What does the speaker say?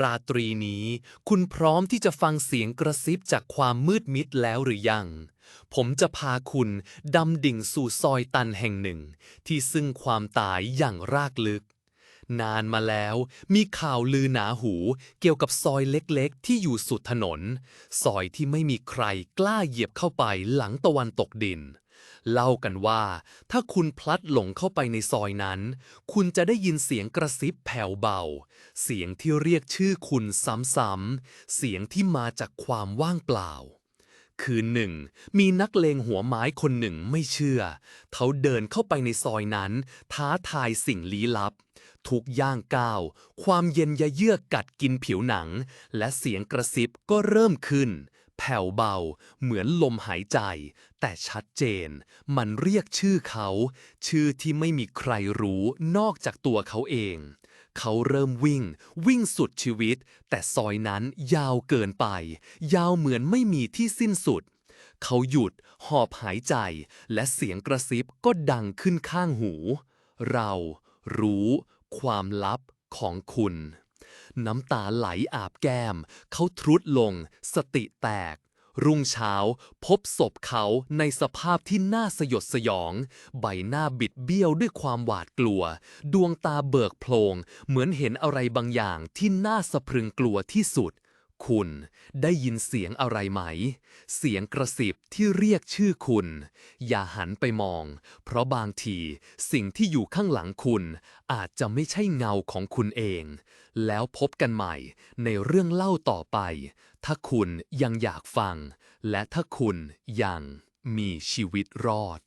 ราตรีนี้ คุณพร้อมที่จะฟังเสียงกระซิบจากความมืดมิดแล้วหรือยัง ผมจะพาคุณดำดิ่งสู่ซอยตันแห่งหนึ่ง ที่ซึ่งความตายอย่างรากลึก นานมาแล้ว มีข่าวลือหนาหูเกี่ยวกับซอยเล็กๆ ที่อยู่สุดถนน ซอยที่ไม่มีใครกล้าเหยียบเข้าไปหลังตะวันตกดิน เล่ากันว่า ถ้าคุณพลัดหลงเข้าไปในซอยนั้น คุณจะได้ยินเสียงกระซิบแผ่วเบา เสียงที่เรียกชื่อคุณซ้ำๆเสียงที่มาจากความว่างเปล่าคืนหนึ่ง มีนักเลงหัวไม้คนหนึ่งไม่เชื่อ เขาเดินเข้าไปในซอยนั้น ท้าทายสิ่งลี้ลับ ทุกย่างก้าว ความเย็นยะเยือกกัดกินผิวหนัง และเสียงกระซิบก็เริ่มขึ้น แผ่วเบา เหมือนลมหายใจ แต่ชัดเจน มันเรียกชื่อเขา ชื่อที่ไม่มีใครรู้นอกจากตัวเขาเอง เขาเริ่มวิ่ง วิ่งสุดชีวิต แต่ซอยนั้นยาวเกินไป ยาวเหมือนไม่มีที่สิ้นสุดเขาหยุด หอบหายใจ และเสียงกระซิบก็ดังขึ้นข้างหู เรารู้ ความลับของคุณ น้ำตาไหลอาบแก้ม เขาทรุดลง สติแตก รุ่งเช้า พบศพเขาในสภาพที่น่าสยดสยอง ใบหน้าบิดเบี้ยวด้วยความหวาดกลัว ดวงตาเบิกโพลง เหมือนเห็นอะไรบางอย่างที่น่าสะพรึงกลัวที่สุด คุณได้ยินเสียงอะไรไหม เสียงกระซิบที่เรียกชื่อคุณ อย่าหันไปมอง เพราะบางทีสิ่งที่อยู่ข้างหลังคุณ อาจจะไม่ใช่เงาของคุณเอง แล้วพบกันใหม่ในเรื่องเล่าต่อไป ถ้าคุณยังอยากฟัง และถ้าคุณยังมีชีวิตรอด